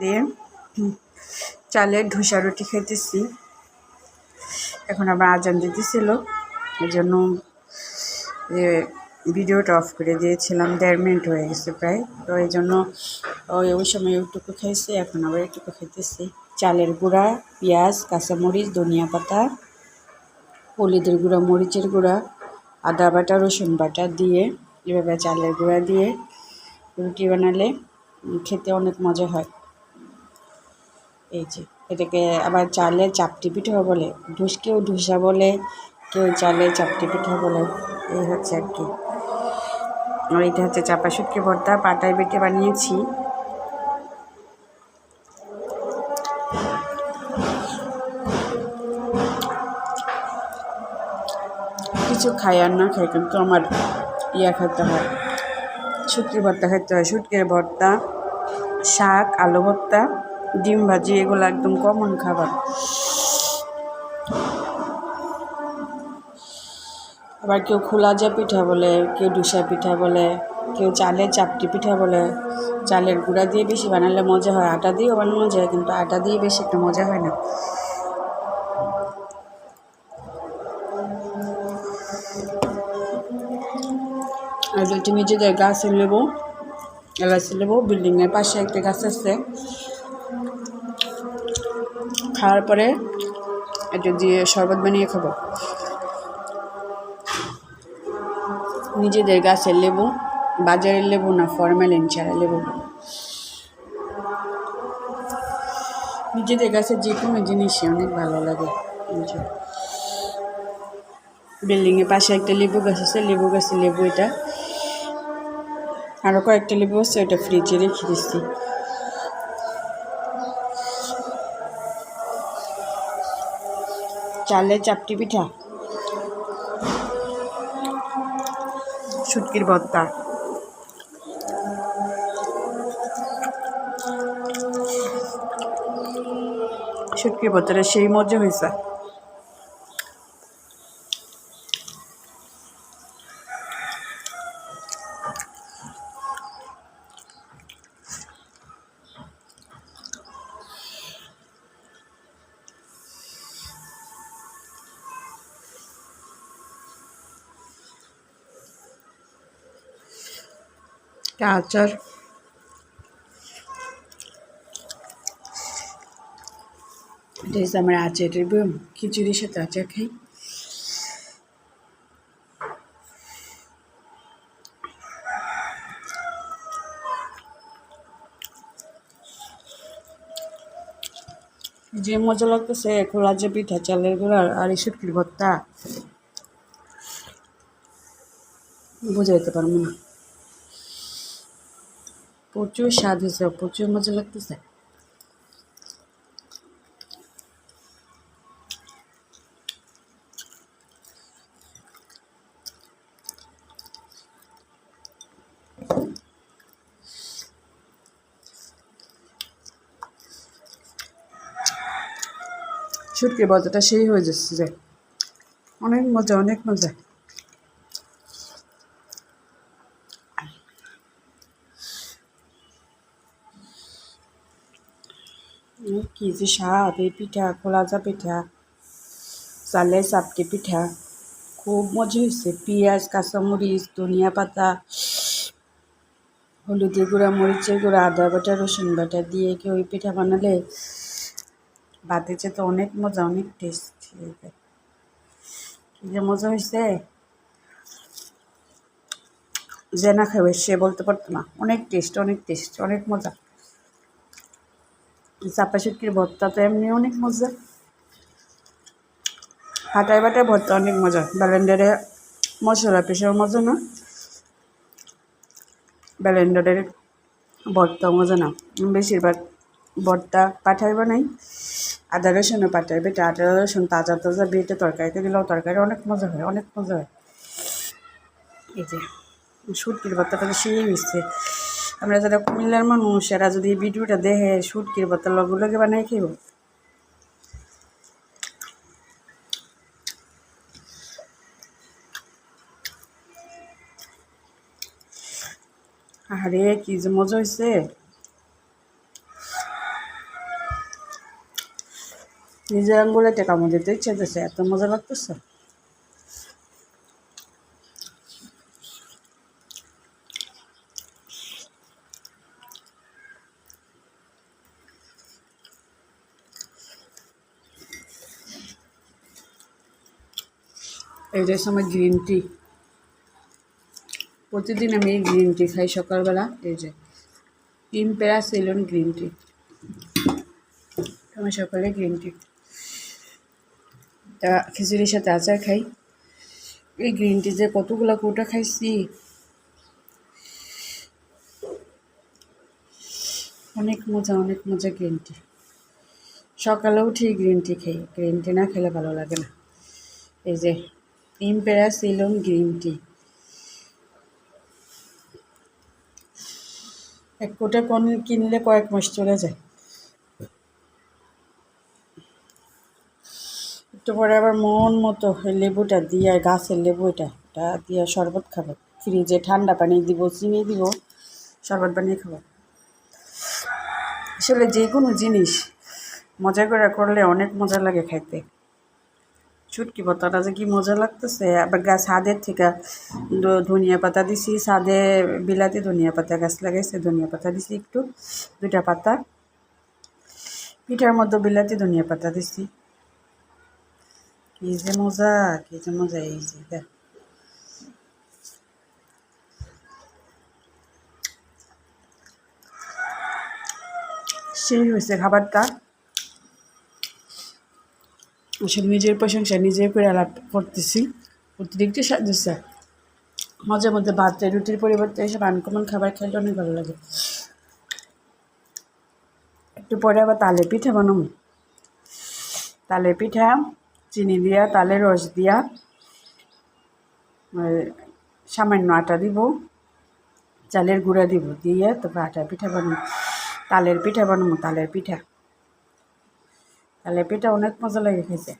দিয়ে চালের ধোসা রুটি খেতেছি এখন আবার আজান দিতেছিল এই জন্য ভিডিওটা অফ করে দিয়েছিলাম, দেড় মিনিট হয়ে গেছে প্রায়। তো এই জন্য ওই ওই সময় ওইটুকু খাইছি, এখন আবার একটুকু খেতেছি চালের গুঁড়া, পেঁয়াজ, কাঁচামরিচ, ধনিয়া পাতা, হলুদের গুঁড়া, মরিচের গুঁড়া, আদা বাটা, রসুন বাটা দিয়ে, এভাবে চালের গুঁড়া দিয়ে রুটি বানালে খেতে অনেক মজা হয়। এই যে এটাকে আবার চালের চাপটি পিঠা বলে ঢুস কেউ ঢুসা বলে, কেউ চালের চাপটি পিঠা বলে, এই হচ্ছে আর কি। আর এটা হচ্ছে চাপা শুটকি ভর্তা, পাটায় বেটে বানিয়েছি। কিছু খাই আর না খাই, কিন্তু আমার ইয়া খেতে হয়। শুটকির ভর্তা খেতে হয়, শুটকির ভর্তা, শাক, আলু ভর্তা। ডিম ভাজি, এগুলো একদম কমন খাবার। আবার কেউ খোলা যা পিঠা বলে, কেউ ডুসা পিঠা বলে, কেউ চালের চাপটি পিঠা বলে। চালের গুঁড়া দিয়ে বেশি বানালে মজা হয়, আটা দিয়েও বানানো যায়, কিন্তু আটা দিয়ে বেশি একটা মজা হয় না। আর দুটি নিজেদের গাছের লেবু এলাচি লেবু বিল্ডিংয়ের পাশে একটা গাছ আছে। খাওয়ার পরে এটা দিয়ে শরবত বানিয়ে খাব। নিজেদের গাছের লেবু, বাজারের লেবু না ফরমালিন ছাড়া লেবু। নিজেদের গাছের যে কোনো জিনিসই অনেক ভালো লাগে বিল্ডিংয়ের পাশে একটা লেবু গাছ আছে, লেবু গাছের লেবু এটা। আরও কয়েকটা লেবু আছে, ওটা ফ্রিজে রেখে দিচ্ছি চালের চাপটি পিঠা। শুটকির ভর্তা শুটকির ভর্তাটা সেই মজা হয়েছে একটা আচার হচ্ছে আমার আচারের খিচুড়ির সাথে আচার খাই। যে মজা লাগতেছে খোলা যে পিঠা, চালের গুঁড়ার আর এই শুটকির ভর্তা। বুঝাইতে পারব না। প্রচুর স্বাদ হয়েছে, প্রচুর মজা লাগতেছে। শুটকি বাজাটা সেই হয়ে যাচ্ছে যে। অনেক মজা অনেক মজা। কি যে স্বাদ, এই পিঠা, খোলাজা পিঠা চালে চাপটি পিঠা। খুব মজা হয়েছে। পেঁয়াজ, কাঁচামরিচ, ধনিয়া পাতা, হলুদের গুঁড়া, মরিচের গুঁড়া, আদা বাটা, রসুন বাটা দিয়ে কেউ ওই পিঠা বানালে ভাতে তো অনেক মজা, অনেক টেস্ট কি যে মজা হয়েছে। যে না খাবে সে বলতে পারতো না। অনেক টেস্ট অনেক টেস্ট অনেক মজা। চাপা শুটকির ভর্তা তো এমনি অনেক মজা। হাটায় বাটায় ভর্তা অনেক মজা। ব্যালেন্ডারে মশলা পেশার মজা না। ব্যালেন্ডারের ভর্তা মজা না। বেশিরভাগ ভর্তা পাঠাই বানাই আদা রসুনও পাঠাই। বেটে আদা, রসুন তাজা তাজা বেটে তরকারিতে দিলেও তরকারি অনেক মজা হয়, অনেক মজা হয়। এই যে, শুটকির ভর্তাটা সেই মিশছে আমরা যারা কুমিল্লার মানুষ, এরা যদি ভিডিওটা দেখে শুট করব তাহলে ওগুলোকে বানিয়ে খেব আরে কি যে মজা হয়েছে নিজের আঙ্গুলে টেকা মজা তো ইচ্ছে এত মজা লাগতেছে। এই যে সময় গ্রিন টি প্রতিদিন আমি এই গ্রিন টি খাই সকালবেলা, এই যে তিন পেরা সেলন গ্রিন টি আমি সকালে গ্রিন টি তা খিচুড়ির সাথে আচার খাই। এই গ্রিন টি যে কতগুলো কোটা খাইছি। অনেক মজা অনেক মজা গ্রিন টি সকালে উঠে গ্রিন টি খাই। গ্রিন টি না খেলে ভালো লাগে না। এই যে ইম্পেরা সিলন গ্রিন টি এক কোটা কোন কিনলে কয়েক মাস চলে যায়। একটু পরে আবার মন মতো লেবুটা দিয়ে গাছের লেবু এটা এটা দিয়ে শরবত খাব। ফ্রিজে ঠান্ডা পানি দিব, চিনি দিব, শরবত বানিয়ে খাব। আসলে যে কোনো জিনিস মজা করে করলে অনেক মজা লাগে খাইতে। চুটকি পাতাটা যে কি মজা লাগতেছে। আবার গাছ ছাদের থেকে ধনিয়া পাতা দিছি, ছাদে বিলাতি ধনিয়া পাতা, গাছ লাগাইছে, ধনিয়া পাতা দিছি একটু, দুইটা পাতা। পিঠার মধ্যে বিলাতি ধনিয়া পাতা দিছি। কি যে মজা, কি যে মজা, এই যে সেই হয়েছে খাবারটা। আসলে নিজের প্রশংসা, নিজে করে আলাপ করতেছি। অতিরিক্ত হচ্ছে মাঝে মধ্যে ভাত, রুটির পরিবর্তে এসব আনকমন খাবার খেলে অনেক ভালো লাগে। একটু পরে আবার তালে পিঠা বানাবো। তালে পিঠা, চিনি দিয়া, তালে রস দিয়া সামান্য আটা দিব, চালের গুঁড়া দিব, দিয়ে তারপর আটা পিঠা বানাবো। তালের পিঠা বানাবো, তালের পিঠা। পিঠা অনেক মজা লাগে খেতে